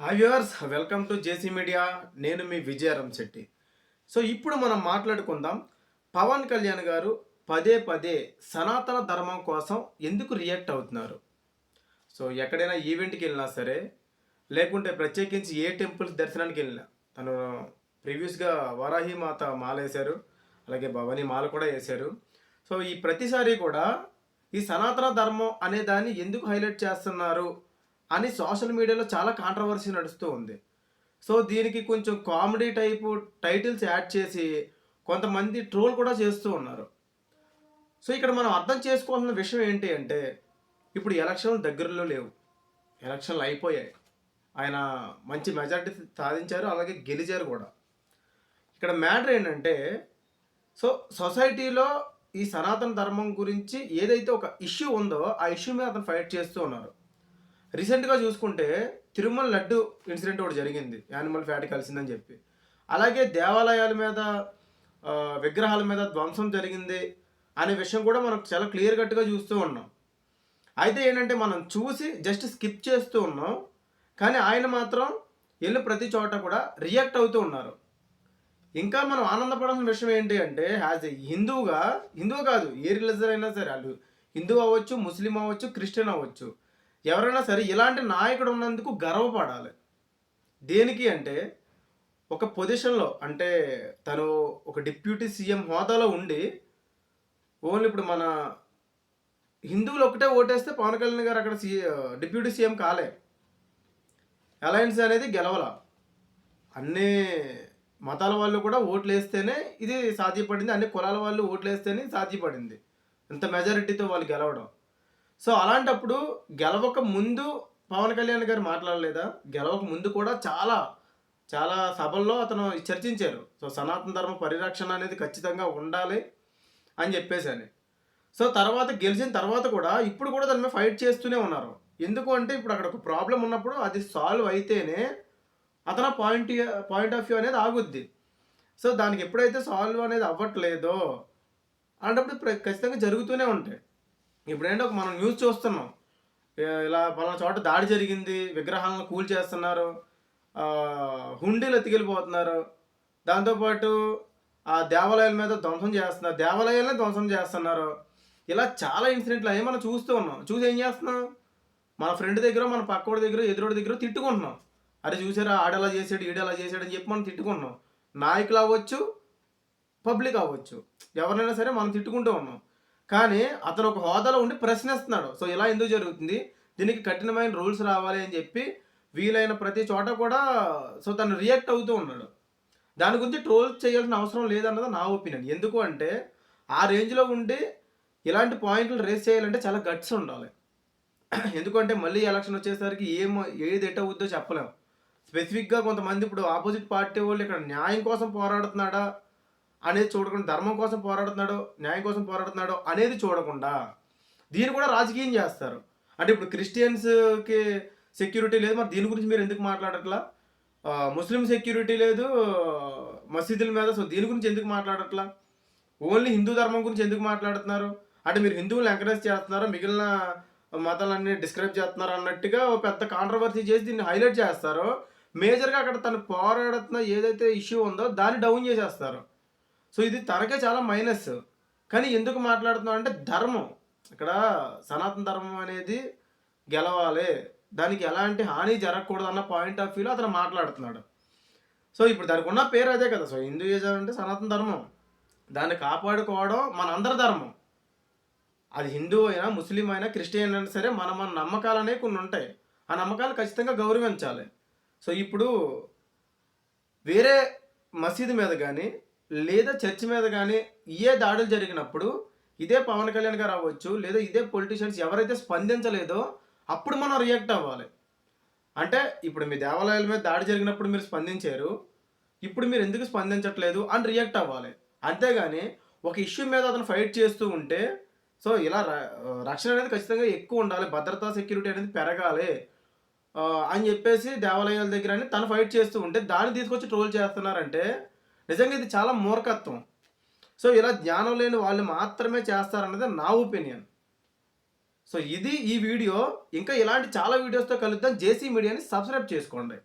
Hi viewers welcome to JC media నేను మీ Vijayaram Shetty so ఇప్పుడు మనం మాట్లాడుకుందాం. పవన్ కళ్యాణ్ గారు పదే పదే సనాతన ధర్మం కోసం ఎందుకు రియాక్ట్ అవుతున్నారు? సో ఎక్కడైనా ఈవెంట్కి వెళ్ళినా సరే లేకుంటే ప్రత్యేకించి ఏ టెంపుల్ దర్శనానికి వెళ్ళినా తను ప్రీవియస్గా వారాహి మాత మాల వేశారు అలాగే భవానీ మాల కూడా వేశారు. సో ఈ ప్రతిసారి కూడా ఈ సనాతన ధర్మం అనే దాన్ని ఎందుకు హైలైట్ చేస్తున్నారు? అని సోషల్ మీడియాలో చాలా కాంట్రవర్సీ నడుస్తూ ఉంది. సో దీనికి కొంచెం కామెడీ టైపు టైటిల్స్ యాడ్ చేసి కొంతమంది ట్రోల్ కూడా చేస్తూ ఉన్నారు. సో ఇక్కడ మనం అర్థం చేసుకోవాల్సిన విషయం ఏంటి అంటే ఇప్పుడు ఎలక్షన్లు దగ్గరలో లేవు. ఎలక్షన్లు అయిపోయాయి. ఆయన మంచి మెజారిటీ సాధించారు అలాగే గెలిచారు కూడా. ఇక్కడ మ్యాటర్ ఏంటంటే సో సొసైటీలో ఈ సనాతన ధర్మం గురించి ఏదైతే ఒక ఇష్యూ ఉందో ఆ ఇష్యూ మీద అతను ఫైట్ చేస్తూ ఉన్నారు. రీసెంట్గా చూసుకుంటే తిరుమల లడ్డు ఇన్సిడెంట్ ఒకటి జరిగింది. యానిమల్ ఫ్యాట్ కలిసిందని చెప్పి. అలాగే దేవాలయాల మీద విగ్రహాల మీద ధ్వంసం జరిగింది అనే విషయం కూడా మనం చాలా క్లియర్ కట్గా చూస్తూ ఉన్నాం. అయితే ఏంటంటే మనం చూసి జస్ట్ స్కిప్ చేస్తూ ఉన్నాం. కానీ ఆయన మాత్రం వెళ్ళి ప్రతి చోట కూడా రియాక్ట్ అవుతూ ఉన్నారు. ఇంకా మనం ఆనందపడాల్సిన విషయం ఏంటి అంటే యాజ్ ఎ హిందువుగా హిందువు కాదు ఏ రిలీజన్ అయినా సరే వాళ్ళు హిందూ అవ్వచ్చు ముస్లిం అవ్వచ్చు క్రిస్టియన్ అవ్వచ్చు ఎవరైనా సరే ఇలాంటి నాయకుడు ఉన్నందుకు గర్వపడాలి. దేనికి అంటే ఒక పొజిషన్లో అంటే తను ఒక డిప్యూటీ సీఎం హోదాలో ఉండి ఓన్లీ ఇప్పుడు మన హిందువులు ఒకటే ఓటేస్తే పవన్ కళ్యాణ్ గారు అక్కడ సీ డిప్యూటీ సీఎం కాలే. అలయన్స్ అనేది గెలవల. అన్ని మతాల వాళ్ళు కూడా ఓట్లు వేస్తేనే ఇది సాధ్యపడింది అన్ని కులాల వాళ్ళు ఓట్లు వేస్తేనే సాధ్యపడింది. ఇంత మెజారిటీతో వాళ్ళు గెలవడం. సో అలాంటప్పుడు గెలవక ముందు పవన్ కళ్యాణ్ గారు మాట్లాడలేదా? గెలవక ముందు కూడా చాలా చాలా సభల్లో అతను చర్చించారు. సో సనాతన ధర్మ పరిరక్షణ అనేది ఖచ్చితంగా ఉండాలి అని చెప్పేసి అని. సో తర్వాత గెలిచిన తర్వాత కూడా ఇప్పుడు కూడా దాని మీద ఫైట్ చేస్తూనే ఉన్నారు. ఎందుకు అంటే ఇప్పుడు అక్కడ ఒక ప్రాబ్లం ఉన్నప్పుడు అది సాల్వ్ అయితేనే అతను పాయింట్ పాయింట్ ఆఫ్ వ్యూ అనేది ఆగుద్ది. సో దానికి ఎప్పుడైతే సాల్వ్ అనేది అవ్వట్లేదో అలాంటప్పుడు ప్ర- ఖచ్చితంగా జరుగుతూనే ఉంటాయి. ఇప్పుడు ఏంటో మనం న్యూస్ చూస్తున్నాం. ఇలా పలానా చోట దాడి జరిగింది విగ్రహాలను కూల్చేస్తున్నారు హుండీలు ఎత్తికెళ్ళిపోతున్నారు. దాంతోపాటు ఆ దేవాలయాల మీద ధ్వంసం చేస్తున్నారు దేవాలయాలనే ధ్వంసం చేస్తున్నారు. ఇలా చాలా ఇన్సిడెంట్లు అవి మనం చూస్తూ ఉన్నాం. చూసి ఏం చేస్తున్నాం? మన ఫ్రెండ్ దగ్గర మన పక్కోడి దగ్గర ఎదురోడి దగ్గర తిట్టుకుంటున్నాం. అరే చూసారా ఆడలా చేసాడు ఈడలా చేసాడు అని చెప్పి మనం తిట్టుకుంటున్నాం. నాయకులు అవ్వచ్చు పబ్లిక్ అవ్వచ్చు. ఎవరినైనా సరే మనం తిట్టుకుంటూ ఉన్నాం. కానీ అతను ఒక హోదాలో ఉండి ప్రశ్నిస్తున్నాడు. సో ఇలా ఎందుకు జరుగుతుంది? దీనికి కఠినమైన రూల్స్ రావాలి అని చెప్పి వీలైన ప్రతి చోట కూడా సో తను రియాక్ట్ అవుతూ ఉన్నాడు. దాని గురించి ట్రోల్ చేయాల్సిన అవసరం లేదన్నది నా ఒపీనియన్. ఎందుకు అంటే ఆ రేంజ్లో ఉండి ఇలాంటి పాయింట్లు రేస్ చేయాలంటే చాలా గట్స్ ఉండాలి. ఎందుకంటే మళ్ళీ ఎలక్షన్ వచ్చేసరికి ఏం ఏది ఎట్ అవుద్దో చెప్పలేం. స్పెసిఫిక్గా కొంతమంది ఇప్పుడు ఆపోజిట్ పార్టీ వాళ్ళు ఇక్కడ న్యాయం కోసం పోరాడుతున్నాడా? అనేది చూడకుండా ధర్మం కోసం పోరాడుతున్నాడో న్యాయం కోసం పోరాడుతున్నాడో అనేది చూడకుండా దీన్ని కూడా రాజకీయం చేస్తారు. అంటే ఇప్పుడు క్రిస్టియన్స్కి సెక్యూరిటీ లేదు. మరి దీని గురించి మీరు ఎందుకు మాట్లాడట్లా? ముస్లిం సెక్యూరిటీ లేదు మసీదుల మీద. సో దీని గురించి ఎందుకు మాట్లాడట్లా? ఓన్లీ హిందూ ధర్మం గురించి ఎందుకు మాట్లాడుతున్నారు? అంటే మీరు హిందువులు ఎంకరేజ్ చేస్తున్నారు? మిగిలిన మతాలన్నీ డిస్క్రైబ్ చేస్తున్నారు అన్నట్టుగా పెద్ద కాంట్రవర్సీ చేసి దీన్ని హైలైట్ చేస్తారు. మేజర్గా అక్కడ తను పోరాడుతున్న ఏదైతే ఇష్యూ ఉందో దాన్ని డౌన్ చేసేస్తారు. సో ఇది తనకే చాలా మైనస్. కానీ ఎందుకు మాట్లాడుతున్నాం అంటే ధర్మం. ఇక్కడ సనాతన ధర్మం అనేది గెలవాలి. దానికి ఎలాంటి హాని జరగకూడదు అన్న పాయింట్ ఆఫ్ వ్యూలో అతను మాట్లాడుతున్నాడు. సో ఇప్పుడు దానికి ఉన్న పేరు అదే కదా. సో హిందూయిజం అంటే సనాతన ధర్మం. దాన్ని కాపాడుకోవడం మన అందరి ధర్మం. అది హిందూ అయినా ముస్లిం అయినా క్రిస్టియన్ అయినా సరే మన మన నమ్మకాలు అనేవి కొన్ని ఉంటాయి. ఆ నమ్మకాలు ఖచ్చితంగా గౌరవించాలి. సో ఇప్పుడు వేరే మసీదు మీద కానీ లేదా చర్చ్ మీద కానీ ఏ దాడులు జరిగినప్పుడు ఇదే పవన్ కళ్యాణ్ గారు అవ్వచ్చు లేదా ఇదే పొలిటీషియన్స్ ఎవరైతే స్పందించలేదో అప్పుడు మనం రియాక్ట్ అవ్వాలి. అంటే ఇప్పుడు మీ దేవాలయాల మీద దాడి జరిగినప్పుడు మీరు స్పందించారు ఇప్పుడు మీరు ఎందుకు స్పందించట్లేదు అని రియాక్ట్ అవ్వాలి. అంతేగాని ఒక ఇష్యూ మీద అతను ఫైట్ చేస్తూ ఉంటే సో ఇలా ర- రక్షణ అనేది ఖచ్చితంగా ఎక్కువ ఉండాలి భద్రతా సెక్యూరిటీ అనేది పెరగాలి అని చెప్పేసి దేవాలయాల దగ్గర అని తను ఫైట్ చేస్తూ ఉంటే దాన్ని తీసుకొచ్చి ట్రోల్ చేస్తున్నారంటే నిజంగా ఇది చాలా మూర్ఖత్వం. సో ఇలా జ్ఞానం లేని వాళ్ళు మాత్రమే చేస్తారన్నది నా ఒపీనియన్. సో ఇది ఈ వీడియో. ఇంకా ఇలాంటి చాలా వీడియోస్తో కలుద్దాం. జేసీ మీడియాని సబ్స్క్రైబ్ చేసుకోండి.